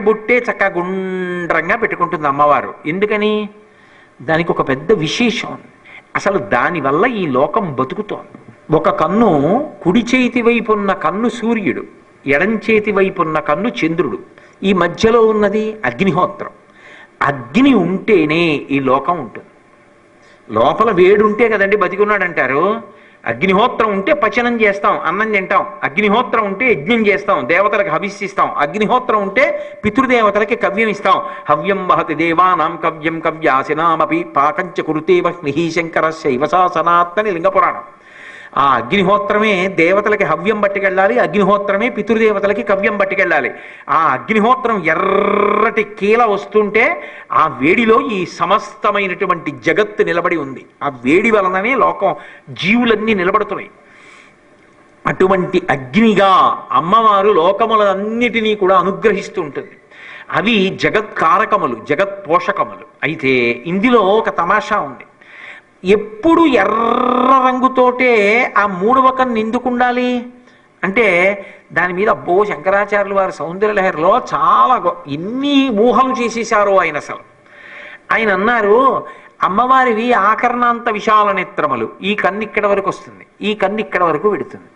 ఎర్రటి బొట్టే చక్కగా గుండ్రంగా పెట్టుకుంటుంది అమ్మవారు. ఎందుకని? దానికి ఒక పెద్ద విశేషం. అసలు దానివల్ల ఈ లోకం బతుకుతోంది. ఒక కన్ను కుడి చేతి వైపు ఉన్న కన్ను సూర్యుడు ఎడం చేతి వైపు ఉన్న కన్ను చంద్రుడు. ఈ మధ్యలో ఉన్నది అగ్నిహోత్రం. అగ్ని ఉంటేనే ఈ లోకం ఉంటుంది. లోపల వేడుంటే ఉంటే కదండి బతికున్నాడంటారు. అగ్నిహోత్రం ఉంటే పచనం చేస్తాం అన్నం తింటాం. అగ్నిహోత్రం ఉంటే యజ్ఞం చేస్తాం దేవతలకు హవిస్సిస్తాం అగ్నిహోత్రం ఉంటే పితృదేవతలకి కవ్యం ఇస్తాం. హవ్యం వహతి దేవానాం కవ్యం కవ్యాసినామపి పాకంచ కురుతే వహ్ని శంకరస్య ఇవసా సనాతని లింగపురాణం. ఆ అగ్నిహోత్రమే దేవతలకి హవ్యం పట్టుకెళ్ళాలి అగ్నిహోత్రమే పితృదేవతలకి కవ్యం పట్టుకెళ్ళాలి. ఆ అగ్నిహోత్రం ఎర్రటి కీల వస్తుంటే ఆ వేడిలో ఈ సమస్తమైనటువంటి జగత్తు నిలబడి ఉంది. ఆ వేడి వలననే లోకం జీవులన్నీ నిలబడుతున్నాయి. అటువంటి అగ్నిగా అమ్మవారు లోకములన్నిటినీ కూడా అనుగ్రహిస్తూ ఉంటుంది. అవి జగత్కారకములు జగత్ పోషకములు అయితే ఇందులో ఒక తమాషా ఉంది. ఎప్పుడు ఎర్ర రంగుతోటే ఆ మూడవ కన్ను ఎందుకు ఉండాలి? అంటే దాని మీద అబ్బో శంకరాచార్యులు వారి సౌందర్యలహరిలో చాలా గొ- ఎన్ని ఊహలు చేసేశారో ఆయన అసలు. ఆయన అన్నారు అమ్మవారివి ఆకరణాంత విశాల నేత్రములు. ఈ కన్ను ఇక్కడ వరకు వస్తుంది. ఈ కన్ను ఇక్కడ వరకు పెడుతుంది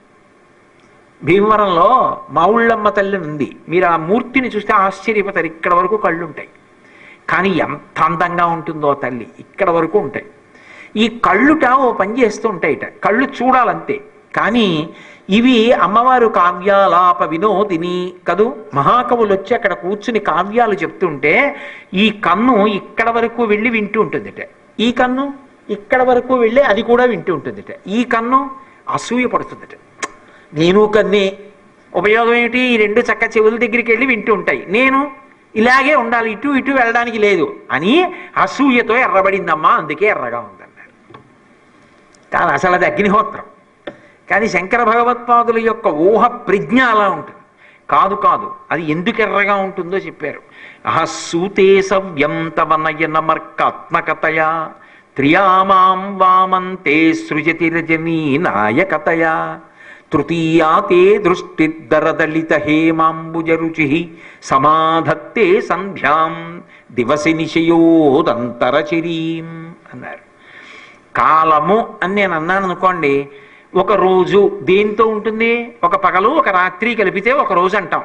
భీమవరంలో మావుళ్ళమ్మ తల్లి ఉంది. మీరు ఆ మూర్తిని చూస్తే ఆశ్చర్యపోతారు. ఇక్కడ వరకు కళ్ళు ఉంటాయి కానీ ఎంత అందంగా ఉంటుందో తల్లి. ఇక్కడ వరకు ఉంటాయి. ఈ కళ్ళుట ఓ పని చేస్తూ ఉంటాయిట. కళ్ళు చూడాలంతే. కానీ ఇవి అమ్మవారు కావ్యాలాప వినోదిని కదూ? మహాకవులు వచ్చి అక్కడ కూర్చుని కావ్యాలు చెప్తుంటే ఈ కన్ను ఇక్కడ వరకు వెళ్ళి వింటూ ఉంటుందిట. ఈ కన్ను ఇక్కడ వరకు వెళ్ళి అది కూడా వింటూ ఉంటుందిట. ఈ కన్ను అసూయ పడుతుందిట. నేను కన్నే. ఉపయోగం ఏమిటి? ఈ రెండు చక్క చెవుల దగ్గరికి వెళ్ళి వింటూ ఉంటాయి. నేను ఇలాగే ఉండాలి. ఇటు ఇటు వెళ్ళడానికి లేదు అని అసూయతో ఎర్రబడిందమ్మా. అందుకే ఎర్రగా ఉంది. కాదు అసలు అది అగ్నిహోత్రం కానీ శంకర భగవత్పాదుల యొక్క ఊహ ప్రజ్ఞ అలా ఉంటుంది. కాదు కాదు అది ఎందుకు ఎర్రగా ఉంటుందో చెప్పారు. అహ సూతే సవ్యంతవనయనమర్కాత్మకతయా త్రియామాం వామంతే సృజతి రజనీ నాయకతయా తృతీయా తే దృష్టిద్దరదళిత హేమాంబుజరుచి సమాధత్తే సంధ్యాం దివసి నిశయోదంతరచిరీం అన్నారు. కాలము అని నేను అన్నాను అనుకోండి ఒక రోజు దేంతో ఉంటుంది? ఒక పగలు ఒక రాత్రి కలిపితే ఒక రోజు అంటాం.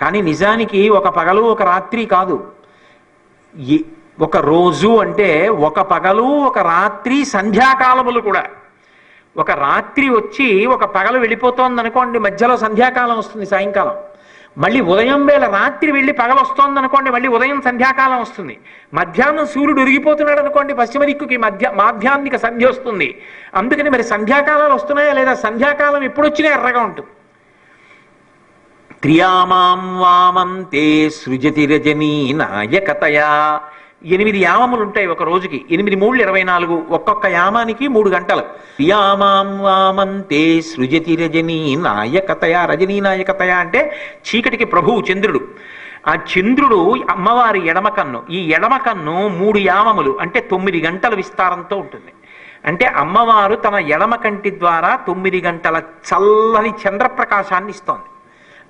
కానీ నిజానికి ఒక పగలు ఒక రాత్రి కాదు. ఈ- ఒక రోజు అంటే ఒక పగలు ఒక రాత్రి సంధ్యాకాలములు కూడా. ఒక రాత్రి వచ్చి ఒక పగలు వెళ్ళిపోతోంది అనుకోండి మధ్యలో సంధ్యాకాలం వస్తుంది సాయంకాలం. మళ్ళీ ఉదయం వేళ రాత్రి వెళ్ళి పగలు వస్తోంది అనుకోండి మళ్ళీ ఉదయం సంధ్యాకాలం వస్తుంది. మధ్యాహ్నం సూర్యుడు ఉరిగిపోతున్నాడు అనుకోండి పశ్చిమ దిక్కుకి మధ్య మాధ్యాన్నిక సంధ్య వస్తుంది. అందుకని మరి సంధ్యాకాలాలు వస్తున్నాయా లేదా సంధ్యాకాలం ఎప్పుడు వచ్చినా ఎర్రగా ఉంటుంది. త్రియామాం వామంతే సృజతి రజనీ నాయకతయా. ఎనిమిది యామములు ఉంటాయి ఒక రోజుకి. ఎనిమిది మూడు ఇరవై నాలుగు ఒక్కొక్క యామానికి మూడు గంటలు. యామాం వామంతే సృజతి రజనీ నాయకతయా రజనీ నాయకతయా అంటే చీకటికి ప్రభువు చంద్రుడు. ఆ చంద్రుడు అమ్మవారి ఎడమ కన్ను ఈ ఎడమ కన్ను మూడు యామములు అంటే తొమ్మిది గంటల విస్తారంతో ఉంటుంది. అంటే అమ్మవారు తన ఎడమ కంటి ద్వారా తొమ్మిది గంటల చల్లని చంద్రప్రకాశాన్ని ఇస్తోంది.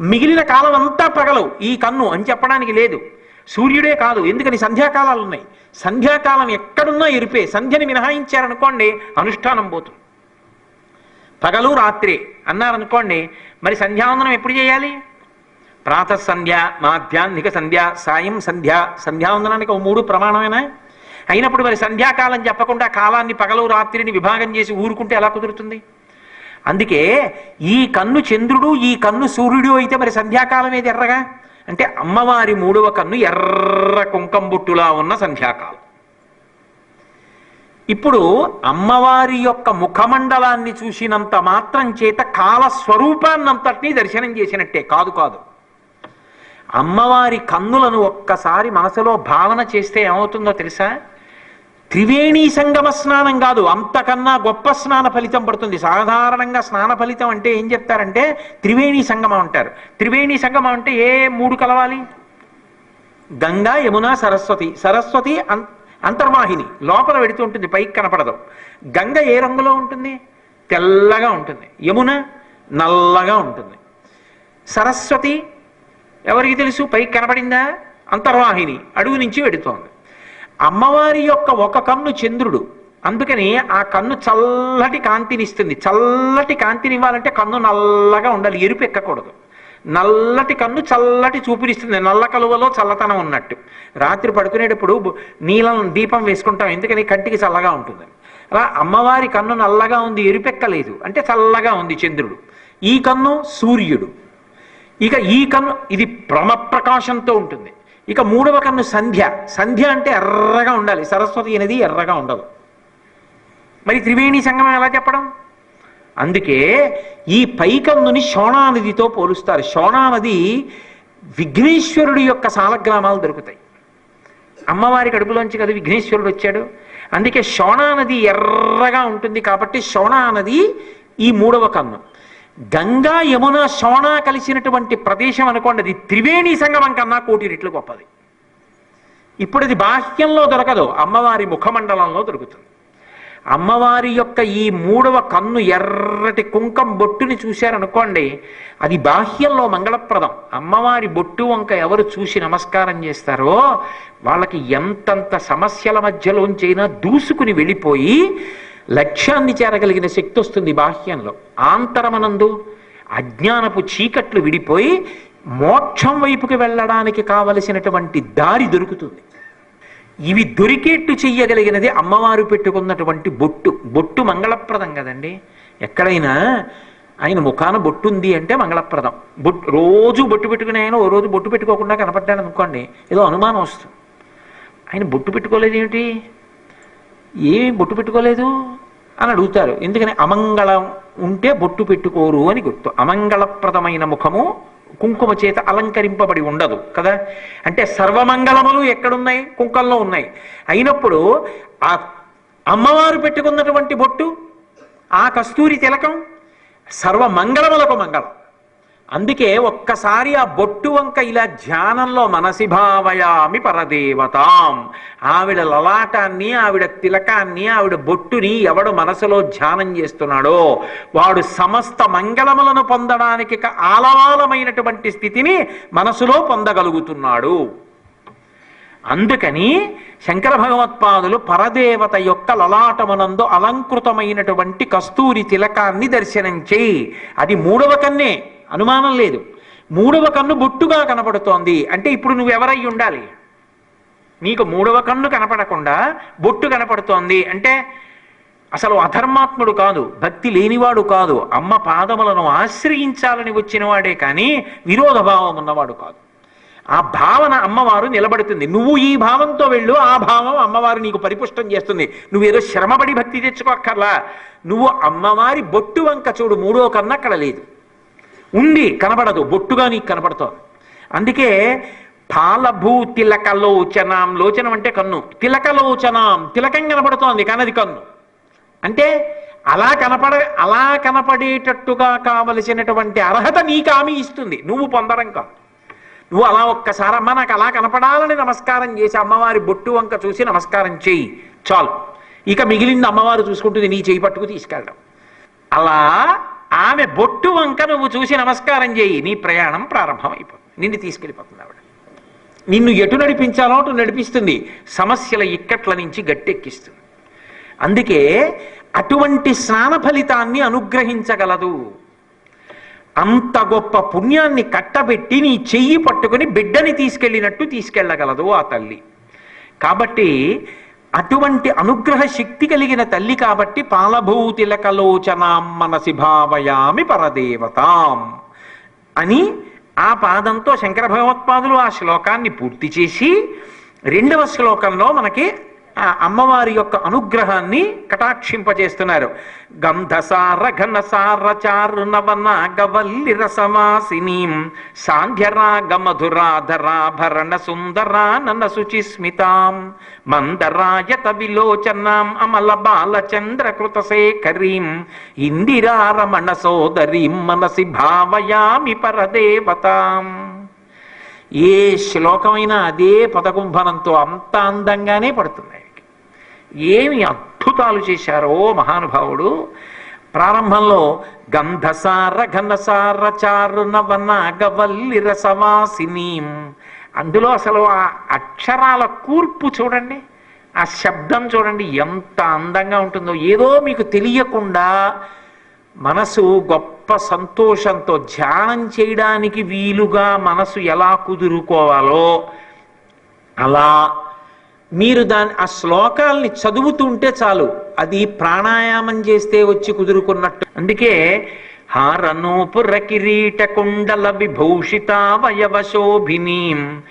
మిగిలిన కాలం అంతా పగలవు. ఈ కన్ను అని చెప్పడానికి లేదు. సూర్యుడే కాదు ఎందుకని సంధ్యాకాలాలు ఉన్నాయి సంధ్యాకాలం ఎక్కడున్నా ఎరిపే సంధ్యని మినహాయించారనుకోండి అనుష్ఠానం పోతుంది. పగలు రాత్రి అన్నారనుకోండి మరి సంధ్యావందనం ఎప్పుడు చేయాలి? ప్రాతసంధ్య మాధ్యాహ్నిక సంధ్య సాయం సంధ్య సంధ్యావందనానికి ఓ మూడు ప్రమాణమేనా? అయినప్పుడు మరి సంధ్యాకాలం చెప్పకుండా కాలాన్ని పగలు రాత్రిని విభాగం చేసి ఊరుకుంటే ఎలా కుదురుతుంది? అందుకే ఈ కన్ను చంద్రుడు ఈ కన్ను సూర్యుడు అయితే మరి సంధ్యాకాలం ఏది ఎర్రగా? అంటే అమ్మవారి మూడవ కన్ను ఎర్ర కుంకంబుట్టులా ఉన్న సంధ్యాకాలం. ఇప్పుడు అమ్మవారి యొక్క ముఖమండలాన్ని చూసినంత మాత్రం చేత కాల స్వరూపాన్నంతటినీ దర్శనం చేసినట్టే. కాదు కాదు. అమ్మవారి కన్నులను ఒక్కసారి మనసులో భావన చేస్తే ఏమవుతుందో తెలుసా? త్రివేణి సంగమ స్నానం కాదు అంతకన్నా గొప్ప స్నాన ఫలితం పడుతుంది. సాధారణంగా స్నాన ఫలితం అంటే ఏం చెప్తారంటే త్రివేణి సంగమం అంటారు. త్రివేణి సంగమం అంటే ఏ మూడు కలవాలి? గంగా యమున సరస్వతి. సరస్వతి అం- అంతర్వాహిని. లోపల వెడుతూ ఉంటుంది పైకి కనపడదు. గంగ ఏ రంగులో ఉంటుంది? తెల్లగా ఉంటుంది. యమున నల్లగా ఉంటుంది. సరస్వతి ఎవరికి తెలుసు? పైకి కనపడిందా? అంతర్వాహిని. అడుగు నుంచి వెడుతోంది. అమ్మవారి యొక్క ఒక కన్ను చంద్రుడు. అందుకని ఆ కన్ను చల్లటి కాంతినిస్తుంది. చల్లటి కాంతినివ్వాలంటే కన్ను నల్లగా ఉండాలి ఎరుపు ఎక్కకూడదు. నల్లటి కన్ను చల్లటి చూపునిస్తుంది నల్ల కలువలో చల్లతనం ఉన్నట్టు. రాత్రి పడుకునేటప్పుడు నీలం దీపం వేసుకుంటాం ఎందుకని కంటికి చల్లగా ఉంటుంది. అలా అమ్మవారి కన్ను నల్లగా ఉంది ఎరుపెక్కలేదు అంటే చల్లగా ఉంది చంద్రుడు. ఈ కన్ను సూర్యుడు. ఇక ఈ కన్ను ఇది ప్రకాశంతో ఉంటుంది. ఇక మూడవ కన్ను సంధ్య. సంధ్య అంటే ఎర్రగా ఉండాలి. సరస్వతి అనేది ఎర్రగా ఉండదు. మరి త్రివేణి సంగమం ఎలా చెప్పడం? అందుకే ఈ పైకన్నుని శోణానదితో పోలుస్తారు. శోణానది విఘ్నేశ్వరుడి యొక్క సాలగ్రామాలు దొరుకుతాయి. అమ్మవారి కడుపులోంచి కదా విఘ్నేశ్వరుడు వచ్చాడు. అందుకే శోణానది ఎర్రగా ఉంటుంది కాబట్టి శోణానది ఈ మూడవ కన్ను. గంగా యమున శోణ కలిసినటువంటి ప్రదేశం అనుకోండి అది త్రివేణి సంగమం కన్నా కోటి రెట్లు గొప్పది. ఇప్పుడు అది బాహ్యంలో దొరకదు అమ్మవారి ముఖమండలంలో దొరుకుతుంది. అమ్మవారి యొక్క ఈ మూడవ కన్ను ఎర్రటి కుంకం బొట్టుని చూశారనుకోండి అది బాహ్యంలో మంగళప్రదం. అమ్మవారి బొట్టు వంక ఎవరు చూసి నమస్కారం చేస్తారో వాళ్ళకి ఎంతంత సమస్యల మధ్యలోంచైనా దూసుకుని వెళ్ళిపోయి లక్ష్యాన్ని చేరగలిగిన శక్తి వస్తుంది బాహ్యంలో. ఆంతరమనందు అజ్ఞానపు చీకట్లు విడిపోయి మోక్షం వైపుకి వెళ్ళడానికి కావలసినటువంటి దారి దొరుకుతుంది. ఇవి దొరికేట్టు చెయ్యగలిగినది అమ్మవారు పెట్టుకున్నటువంటి బొట్టు. బొట్టు మంగళప్రదం కదండి. ఎక్కడైనా ఆయన ముఖాన బొట్టు ఉంది అంటే మంగళప్రదం. బొట్టు రోజు బొట్టు పెట్టుకుని ఆయన ఓ రోజు బొట్టు పెట్టుకోకుండా కనపడ్డాడు అనుకోండి ఏదో అనుమానం వస్తుంది. ఆయన బొట్టు పెట్టుకోలేదు ఏమిటి ఏమి బొట్టు పెట్టుకోలేదు అని అడుగుతారు. ఎందుకని? అమంగళం ఉంటే బొట్టు పెట్టుకోరు అని గుర్తు. అమంగళప్రదమైన ముఖము కుంకుమ చేత అలంకరింపబడి ఉండదు కదా? అంటే సర్వమంగళములు ఎక్కడున్నాయి? కుంకంలో ఉన్నాయి. అయినప్పుడు ఆ అమ్మవారు పెట్టుకున్నటువంటి బొట్టు ఆ కస్తూరి తిలకం సర్వమంగళములకు మంగళం. అందుకే ఒక్కసారి ఆ బొట్టు వంక ఇలా ధ్యానంలో మనసి భావయామి పరదేవతాం. ఆవిడ లలాటాన్ని ఆవిడ తిలకాన్ని ఆవిడ బొట్టుని ఎవడు మనసులో ధ్యానం చేస్తున్నాడో వాడు సమస్త మంగళములను పొందడానికి ఆలవాలమైనటువంటి స్థితిని మనసులో పొందగలుగుతున్నాడు. అందుకని శంకర భగవత్పాదులు పరదేవత యొక్క లలాటమునందు అలంకృతమైనటువంటి కస్తూరి తిలకాన్ని దర్శనం చేయి. అది మూడవ కన్నే. అనుమానం లేదు. మూడవ కన్ను బొట్టుగా కనపడుతోంది అంటే ఇప్పుడు నువ్వు ఎవరై ఉండాలి? నీకు మూడవ కన్ను కనపడకుండా బొట్టు కనపడుతోంది. అంటే అసలు అధర్మాత్ముడు కాదు భక్తి లేనివాడు కాదు అమ్మ పాదములను ఆశ్రయించాలని వచ్చినవాడే కానీ విరోధ భావం ఉన్నవాడు కాదు. ఆ భావన అమ్మవారు నిలబడుతుంది. నువ్వు ఈ భావంతో వెళ్ళు ఆ భావం అమ్మవారు నీకు పరిపుష్టం చేస్తుంది. నువ్వేదో శ్రమపడి భక్తి తెచ్చుకోక్కర్లా. నువ్వు అమ్మవారి బొట్టు వంక చూడు మూడో కన్నా అక్కడ లేదు. ఉంది కనబడదు బొట్టుగా నీకు కనపడుతోంది అందుకే పాలభూ తిలకలోచనాం లోచనం అంటే కన్ను తిలకలోచనాం తిలకం కనపడుతోంది కానీ అది కన్ను. అంటే అలా కనపడ అలా కనపడేటట్టుగా కావలసినటువంటి అర్హత నీకు ఆమె ఇస్తుంది నువ్వు పొందడం కాదు. నువ్వు అలా ఒక్కసారి అమ్మ నాకు అలా కనపడాలని నమస్కారం చేసి అమ్మవారి బొట్టు వంక చూసి నమస్కారం చేయి చాలు. ఇక మిగిలింది అమ్మవారు చూసుకుంటుంది నీ చేయి పట్టుకు తీసుకెళ్ళడం. అలా ఆమె బొట్టు వంక నువ్వు చూసి నమస్కారం చేయి. నీ ప్రయాణం ప్రారంభం నిన్ను తీసుకెళ్ళిపోతుంది ఆవిడ. నిన్ను ఎటు నడిపించాలో అటు నడిపిస్తుంది. సమస్యల ఇక్కట్ల నుంచి గట్టెక్కిస్తుంది. అందుకే అటువంటి స్నాన ఫలితాన్ని అనుగ్రహించగలదు. అంత గొప్ప పుణ్యాన్ని కట్టబెట్టి నీ చెయ్యి పట్టుకుని బిడ్డని తీసుకెళ్ళినట్టు తీసుకెళ్ళగలదు ఆ తల్లి. కాబట్టి అటువంటి అనుగ్రహ శక్తి కలిగిన తల్లి కాబట్టి పాలభూతిలకలోచనాం మనసి భావయామి పరదేవతాం అని ఆ పాదంతో శంకర భగవత్పాదులు ఆ శ్లోకాన్ని పూర్తి చేసి రెండవ శ్లోకంలో మనకి ఆ అమ్మవారి యొక్క అనుగ్రహాన్ని కటాక్షింపజేస్తున్నారు. గంధసార ఘనసార చారు నవన గవల్లి రసవాసినీం సాంధ్యరాగ మధురాధరాభరణ సుందరానన శుచిస్మితాం మందరాయత విలోచనాం అమల బాలచంద్ర కృతశేఖరీం ఇందిరారమణ సోదరీం మనసి భావయామి పరదేవతాం. ఏ శ్లోకమైనా అదే పదకుంభనంతో అంత అందంగానే పడుతుంది ఏమి అద్భుతాలు చేశారో మహానుభావుడు. ప్రారంభంలో గంధసార ఘనసార చారు నవనాగవల్లి రసవాసిని అందులో అసలు ఆ అక్షరాల కూర్పు చూడండి. ఆ శబ్దం చూడండి ఎంత అందంగా ఉంటుందో. ఏదో మీకు తెలియకుండా మనసు గొప్ప సంతోషంతో ధ్యానం చేయడానికి వీలుగా మనసు ఎలా కుదురుకోవాలో అలా మీరు దాని ఆ శ్లోకాల్ని చదువుతుంటే చాలు. అది ప్రాణాయామం చేస్తే వచ్చి కుదురుకున్నట్టు. అందుకే హారనూపుర కిరీట కుండల విభూషితావయవశోభినీం.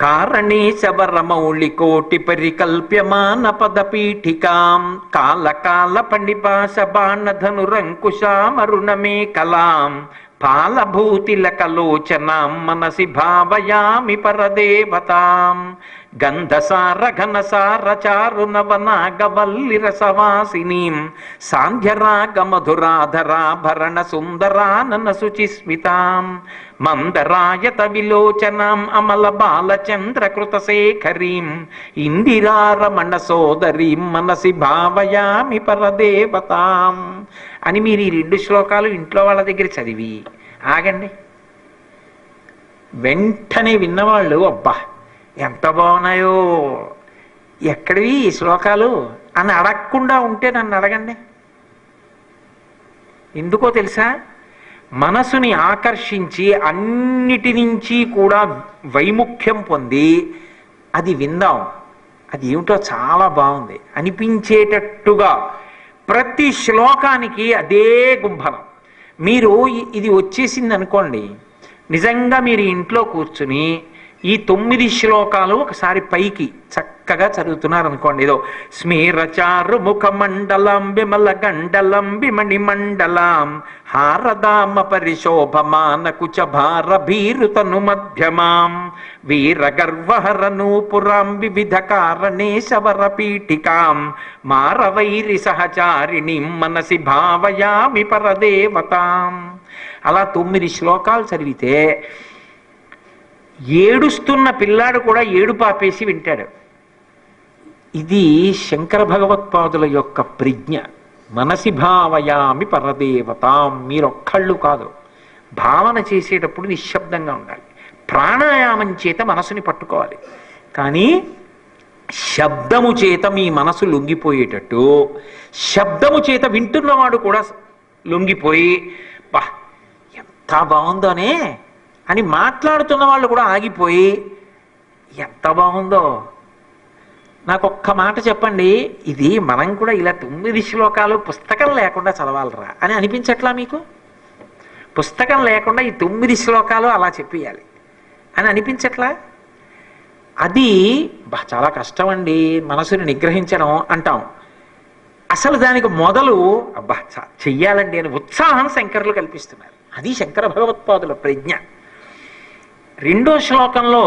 కారణే శబరమౌళి కోటి పరికల్ప్యమాన పదపీఠికాం కాలకాల పండిపాస బాణధనురంకుశామరుణమే కలాం పాలభూతిలకలోచనాం మనసి భావయామి పరదేవతాం. గంధసార ఘనసార చారు నవనాగవల్లి రసవాసిని సాంధ్యరాగ మధురాధరాభరణ సుందరానన శుచిస్మితాం మందరాయత విలోచనాం అమల బాలచంద్ర కృతశేఖరీం ఇందిరారమణ సోదరీం మనసి భావయామి పరదేవతాం. అని మీరు ఈ రెండు శ్లోకాలు ఇంట్లో వాళ్ళ దగ్గర చదివి ఆగండి. వెంటనే విన్నవాళ్ళు అబ్బా ఎంత బాగున్నాయో. ఎక్కడివి ఈ శ్లోకాలు? అని అడగకుండా ఉంటే నన్ను అడగండి. ఎందుకో తెలుసా? మనసుని ఆకర్షించి అన్నిటి నుంచి కూడా వైముఖ్యం పొంది అది విందాం. అది ఏమిటో చాలా బాగుంది. అనిపించేటట్టుగా ప్రతి శ్లోకానికి అదే గుంభనం. మీరు ఇది వచ్చేసింది అనుకోండి నిజంగా మీరు ఇంట్లో కూర్చుని ఈ తొమ్మిది శ్లోకాలు ఒకసారి పైకి చక్కగా చదువుతున్నారు అనుకోండి ఏదో స్మీరచారు ముఖ మండలం విమల గండలం విమణి మండలం హారదామ పరిశోభమాన కుచ భార భీరుతను మధ్యమాం వీర గర్వహర నూపురాం వివిధ కారణేశవర పీఠికాం మారవైరి సహచారిణి మనసి భావయామి పరదేవతాం. అలా తొమ్మిది శ్లోకాలు చదివితే ఏడుస్తున్న పిల్లాడు కూడా ఏడు పాపేసి వింటాడు. ఇది శంకర భగవత్పాదుల యొక్క ప్రజ్ఞ. మనసి భావయామి పరదేవతాం. మీరొక్కళ్ళు కాదు. భావన చేసేటప్పుడు నిశ్శబ్దంగా ఉండాలి. ప్రాణాయామం చేత మనసుని పట్టుకోవాలి. కానీ శబ్దము చేత మీ మనసు లొంగిపోయేటట్టు శబ్దము చేత వింటున్నవాడు కూడా లొంగిపోయి బా ఎంత బాగుందోనే! అని మాట్లాడుతున్న వాళ్ళు కూడా ఆగిపోయి ఎంత బాగుందో. నాకు ఒక్క మాట చెప్పండి ఇది మనం కూడా ఇలా తొమ్మిది శ్లోకాలు పుస్తకం లేకుండా చదవాలరా అని అనిపించట్లా మీకు? పుస్తకం లేకుండా ఈ తొమ్మిది శ్లోకాలు అలా చెప్పేయాలి అని అనిపించట్లా? అది చాలా కష్టం అండి మనసుని నిగ్రహించడం అంటాం. అసలు దానికి మొదలు అబ్బా చెయ్యాలండి అని ఉత్సాహం శంకరులు కల్పిస్తున్నారు. అది శంకర భగవత్పాదుల ప్రజ్ఞ. రెండో శ్లోకంలో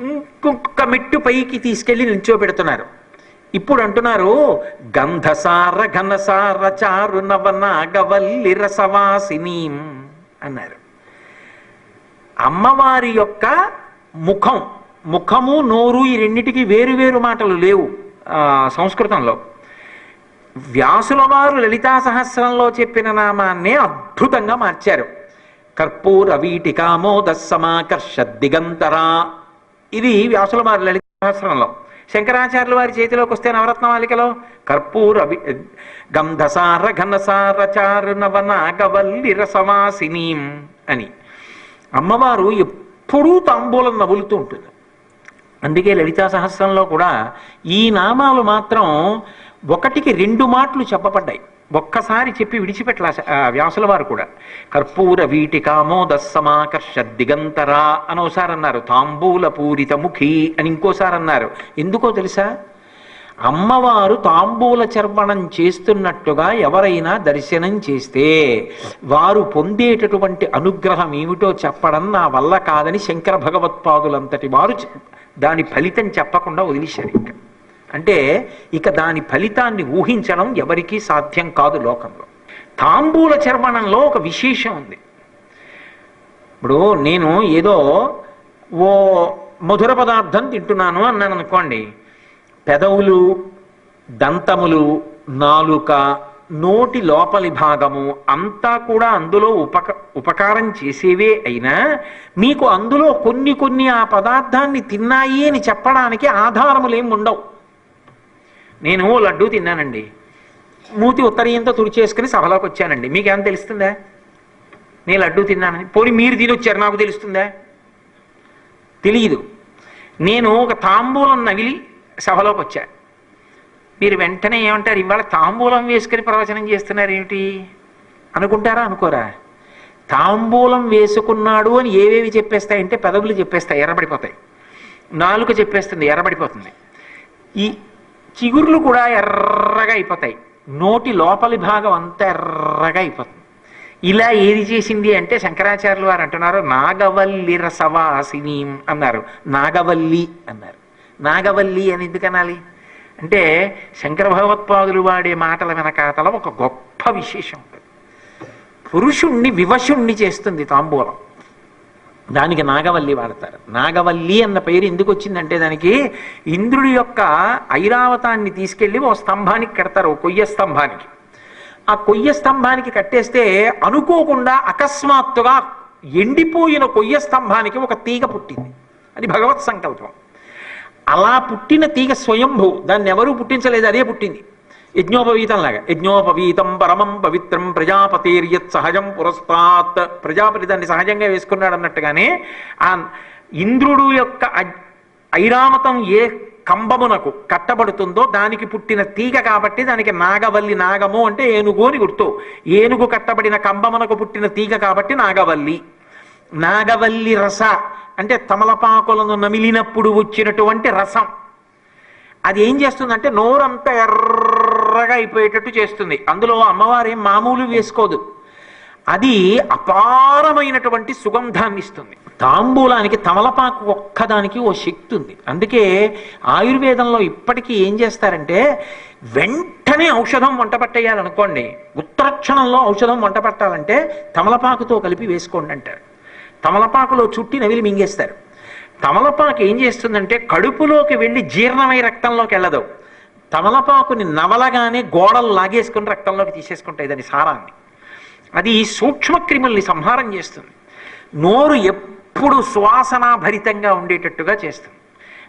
ఇంకొక మెట్టు పైకి తీసుకెళ్ళి నిల్చోబెడుతున్నారు. ఇప్పుడు అంటున్నారు గంధసార ఘనసార చారు నవనాగవల్లి రసవాసిని అన్నారు. అమ్మవారి యొక్క ముఖం ముఖము నోరు ఈ రెండిటికి వేరు వేరు మాటలు లేవు సంస్కృతంలో. వ్యాసుల వారు లలితా సహస్రంలో చెప్పిన నామాన్నే అద్భుతంగా మార్చారు. కర్పూర వీటికామోద సమాకర్ష దిగంతరా ఇది వ్యాసుల వారి లలిత సహస్రంలో. శంకరాచార్యుల వారి చేతిలోకి వస్తే నవరత్నమాలికలో కర్పూర గంధసార ఘనసార నవనాగవల్లి రసవాసినీం అని. అమ్మవారు ఎప్పుడూ తాంబూలం నవ్వులుతూ ఉంటుంది. అందుకే లలితా సహస్రంలో కూడా ఈ నామాలు మాత్రం ఒకటికి రెండు మాటలు చెప్పబడ్డాయి. ఒక్కసారి చెప్పి విడిచిపెట్టలా వ్యాసుల వారు కూడా. కర్పూర వీటికామోద సమాకర్ష దిగంతరా అని ఒకసారి అన్నారు. తాంబూల పూరిత ముఖి అని ఇంకోసారి అన్నారు. ఎందుకో తెలుసా? అమ్మవారు తాంబూల చర్మణం చేస్తున్నట్టుగా ఎవరైనా దర్శనం చేస్తే వారు పొందేటటువంటి అనుగ్రహం ఏమిటో చెప్పడం నా వల్ల కాదని శంకర భగవత్పాదులంతటి వారు దాని ఫలితం చెప్పకుండా వదిలేశారు ఇంకా. అంటే ఇక దాని ఫలితాన్ని ఊహించడం ఎవరికీ సాధ్యం కాదు లోకంలో. తాంబూల చర్వణంలో ఒక విశేషం ఉంది. ఇప్పుడు నేను ఏదో ఓ మధుర పదార్థం తింటున్నాను అన్నాను అనుకోండి. పెదవులు దంతములు నాలుక నోటి లోపలి భాగము అంతా కూడా అందులో ఉపక ఉపకారం చేసేవే అయినా మీకు అందులో కొన్ని కొన్ని ఆ పదార్థాన్ని తిన్నాయి అని చెప్పడానికి ఆధారములేం ఉండవు. నేను లడ్డూ తిన్నానండి. మూతి ఉత్తరీయంతో తుడిచేసుకుని సభలోకి వచ్చానండి. మీకేం తెలుస్తుందా? నేను లడ్డూ తిన్నానని. పోనీ మీరు తినొచ్చారు నాకు తెలుస్తుందా? తెలియదు నేను ఒక తాంబూలం నగిలి సభలోకి వచ్చా. మీరు వెంటనే ఏమంటారు? ఇవాళ తాంబూలం వేసుకుని ప్రవచనం చేస్తున్నారు ఏమిటి అనుకుంటారా? అనుకోరా? తాంబూలం వేసుకున్నాడు అని ఏవేవి చెప్పేస్తాయంటే పెదవులు చెప్పేస్తాయి ఎర్రబడిపోతాయి. నాలుక చెప్పేస్తుంది ఎర్రబడిపోతుంది. ఈ చిగుర్లు కూడా ఎర్రగా అయిపోతాయి. నోటి లోపలి భాగం అంతా ఎర్రగా అయిపోతుంది. ఇలా ఏది చేసింది అంటే శంకరాచార్యులు వారు అంటున్నారు నాగవల్లి రసవాసిని అన్నారు. నాగవల్లి అన్నారు. నాగవల్లి అని ఎందుకు అనాలి? అంటే శంకర భగవత్పాదులు వాడే మాటల వెనకాతల ఒక గొప్ప విశేషం ఉంటుంది. పురుషుణ్ణి వివశుణ్ణి చేస్తుంది తాంబూలం. దానికి నాగవల్లి వాడతారు. నాగవల్లి అన్న పేరు ఎందుకు వచ్చిందంటే దానికి ఇంద్రుడి యొక్క ఐరావతాన్ని తీసుకెళ్ళి ఓ స్తంభానికి కడతారు ఓ కొయ్య స్తంభానికి. ఆ కొయ్య స్తంభానికి కట్టేస్తే అనుకోకుండా అకస్మాత్తుగా ఎండిపోయిన కొయ్య స్తంభానికి ఒక తీగ పుట్టింది. అది భగవత్ సంకల్పం. అలా పుట్టిన తీగ స్వయంభూ దాన్ని ఎవరూ పుట్టించలేదు అదే పుట్టింది. యజ్ఞోపవీతంలాగా యజ్ఞోపవీతం పరమం పవిత్రం ప్రజాపతిర్యత్ సహజం పురస్తాత్ ప్రజాపతి దాన్ని సహజంగా వేసుకున్నాడు అన్నట్టుగానే ఆ ఇంద్రుడు యొక్క ఐరామతం ఏ కంబమునకు కట్టబడుతుందో దానికి పుట్టిన తీగ కాబట్టి దానికి నాగవల్లి నాగము అంటే ఏనుగు అని గుర్తు ఏనుగు కట్టబడిన కంబమునకు పుట్టిన తీగ కాబట్టి నాగవల్లి నాగవల్లి రస అంటే తమలపాకులను నమిలినప్పుడు వచ్చినటువంటి రసం అది ఏం చేస్తుందంటే నోరంతా ఎర్ర ఎర్రగా అయిపోయేటట్టు చేస్తుంది. అందులో అమ్మవారు మామూలు వేసుకోదు. అది అపారమైనటువంటి సుగంధాన్ని ఇస్తుంది. తాంబూలానికి తమలపాకు ఒక్కదానికి ఓ శక్తి ఉంది. అందుకే ఆయుర్వేదంలో ఇప్పటికీ ఏం చేస్తారంటే వెంటనే ఔషధం వంట పట్టేయాలనుకోండి. ఉత్తరక్షణంలో ఔషధం వంట పట్టాలంటే తమలపాకుతో కలిపి వేసుకోండి అంటారు. తమలపాకులో చుట్టి నవిలి మింగేస్తారు. తమలపాకు ఏం చేస్తుందంటే కడుపులోకి వెళ్ళి జీర్ణమై రక్తంలోకి వెళ్ళదు. తమలపాకుని నవలగానే గోడలు లాగేసుకుని రక్తంలోకి తీసేసుకుంటాయి దాని సారాన్ని. అది సూక్ష్మక్రిముల్ని సంహారం చేస్తుంది. నోరు ఎప్పుడు సువాసనాభరితంగా ఉండేటట్టుగా చేస్తుంది.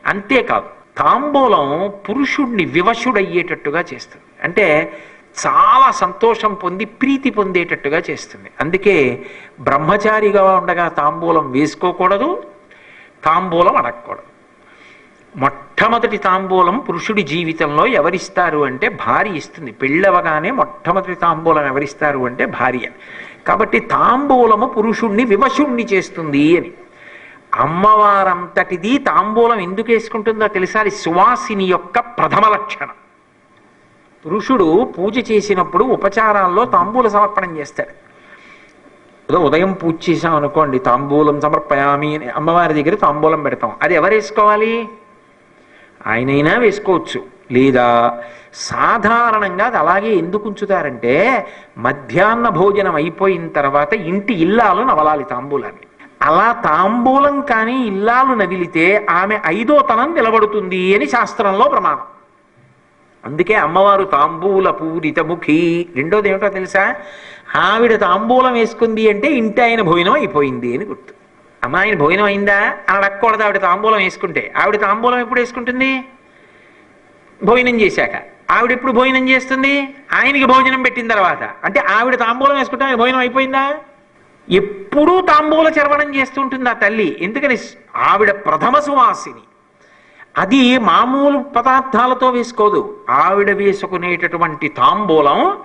అంతేకాదు తాంబూలం పురుషుణ్ణి వివశుడయ్యేటట్టుగా చేస్తుంది. అంటే చాలా సంతోషం పొంది ప్రీతి పొందేటట్టుగా చేస్తుంది. అందుకే బ్రహ్మచారిగా ఉండగా తాంబూలం వేసుకోకూడదు తాంబూలం అడగకూడదు. మొట్టమొదటి తాంబూలం పురుషుడి జీవితంలో ఎవరిస్తారు అంటే భార్య ఇస్తుంది. పెళ్ళవగానే మొట్టమొదటి తాంబూలం ఎవరిస్తారు అంటే భార్య. కాబట్టి తాంబూలము పురుషుణ్ణి వివశుణ్ణి చేస్తుంది అని. అమ్మవారంతటిది తాంబూలం ఎందుకు వేసుకుంటుందో తెలుసా? సువాసిని యొక్క ప్రథమ లక్షణం. పురుషుడు పూజ చేసినప్పుడు ఉపచారాల్లో తాంబూల సమర్పణం చేస్తాడు. ఏదో ఉదయం పూజ చేసాం అనుకోండి తాంబూలం సమర్పయామి అని అమ్మవారి దగ్గర తాంబూలం పెడతాం. అది ఎవరు వేసుకోవాలి? ఆయనైనా వేసుకోవచ్చు. లేదా సాధారణంగా అది అలాగే ఎందుకు ఉంచుతారంటే మధ్యాహ్న భోజనం అయిపోయిన తర్వాత ఇంటి ఇల్లాలు నవలాలి తాంబూలాన్ని. అలా తాంబూలం కానీ ఇల్లాలు నవిలితే ఆమె ఐదో తనం నిలబడుతుంది అని శాస్త్రంలో ప్రమాణం. అందుకే అమ్మవారు తాంబూల పూరిత ముఖి. రెండోది ఏమిటో తెలుసా? ఆవిడ తాంబూలం వేసుకుంది అంటే ఇంటి ఆయన భోజనం అయిపోయింది అని గుర్తు. అమ్మ ఆయన భోజనం అయిందా? అని అడగకూడదు ఆవిడ తాంబూలం వేసుకుంటే. ఆవిడ తాంబూలం ఎప్పుడు వేసుకుంటుంది? భోజనం చేశాక. ఆవిడ ఎప్పుడు భోజనం చేస్తుంది? ఆయనకి భోజనం పెట్టిన తర్వాత. అంటే ఆవిడ తాంబూలం వేసుకుంటే ఆయన భోజనం అయిపోయిందా? ఎప్పుడూ తాంబూల చర్వణం చేస్తుంటుంది ఆ తల్లి. ఎందుకని? ఆవిడ ప్రథమ సువాసిని. అది మామూలు పదార్థాలతో వేసుకోదు. ఆవిడ వేసుకునేటటువంటి తాంబూలం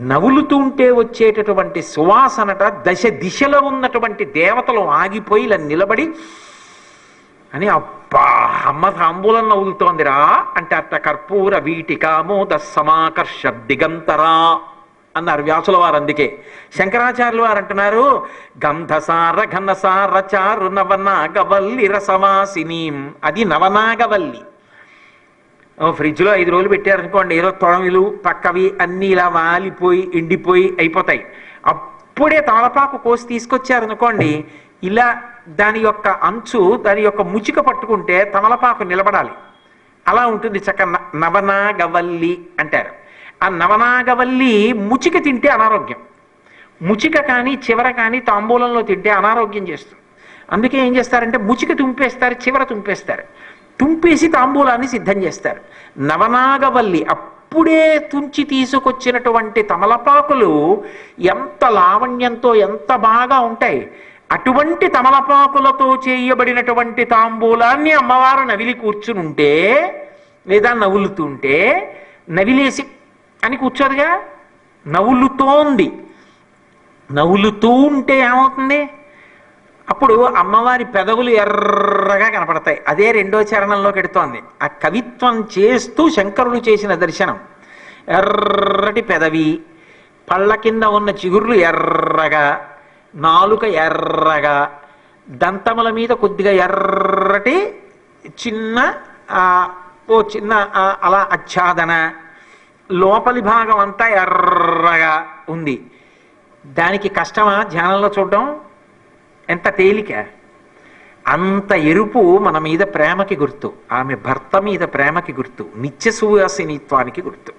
నవ్వులుతుంటే వచ్చేటటువంటి సువాసనట దశ దిశలో ఉన్నటువంటి దేవతలు ఆగిపోయి ఇలా నిలబడి అని అబ్బా అమ్మ తాంబూలం నవ్వులుతోందిరా అంటే అట్ట కర్పూర వీటికామో సమాకర్ష దిగంతరా అన్నారు వ్యాసుల వారు అందుకే. శంకరాచార్యులు వారు అంటున్నారు గంధసార ఘనసార చారు నవనాగవల్లి రసవాసిని అది నవనాగవల్లి. ఫ్రిడ్జ్లో ఐదు రోజులు పెట్టారనుకోండి ఏదో తొడమిలు పక్కవి అన్నీ ఇలా వాలిపోయి ఎండిపోయి అయిపోతాయి. అప్పుడే తమలపాకు కోసి తీసుకొచ్చారనుకోండి ఇలా దాని యొక్క అంచు దాని యొక్క ముచిక పట్టుకుంటే తమలపాకు నిలబడాలి. అలా ఉంటుంది చక్క న- నవనాగవల్లి అంటారు. ఆ నవనాగవల్లి ముచిక తింటే అనారోగ్యం. ముచిక కానీ చివర కానీ తాంబూలంలో తింటే అనారోగ్యం చేస్తుంది. అందుకే ఏం చేస్తారంటే ముచిక తుంపేస్తారు చివర తుంపేస్తారు. తుంపేసి తాంబూలాన్ని సిద్ధం చేస్తారు. నవనాగవల్లి అప్పుడే తుంచి తీసుకొచ్చినటువంటి తమలపాకులు ఎంత లావణ్యంతో ఎంత బాగా ఉంటాయి. అటువంటి తమలపాకులతో చేయబడినటువంటి తాంబూలాన్ని అమ్మవారు నవిలి కూర్చునుంటే లేదా నవ్వులుతుంటే నవిలేసి అని కూర్చోదుగా? నవ్వులుతోంది. నవ్వులుతూ ఉంటే ఏమవుతుంది? అప్పుడు అమ్మవారి పెదవులు ఎర్రగా కనపడతాయి. అదే రెండో చరణంలోకి ఎడుతోంది. ఆ కవిత్వం చేస్తూ శంకరుడు చేసిన దర్శనం. ఎర్రటి పెదవి పళ్ళ కింద ఉన్న చిగుర్లు ఎర్రగా నాలుక ఎర్రగా దంతముల మీద కొద్దిగా ఎర్రటి చిన్న ఓ చిన్న అలా ఆచ్ఛాదన. లోపలి భాగం అంతా ఎర్రగా ఉంది. దానికి కష్టమా? ధ్యానంలో చూడడం. ఎంత తేలిక? అంత ఎరుపు మన మీద ప్రేమకి గుర్తు. ఆమె భర్త మీద ప్రేమకి గుర్తు. నిత్య సువాసినిత్వానికి గుర్తు.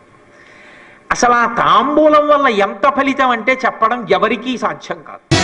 అసలు ఆ తాంబూలం వల్ల ఎంత ఫలితం అంటే చెప్పడం ఎవరికీ సాధ్యం కాదు.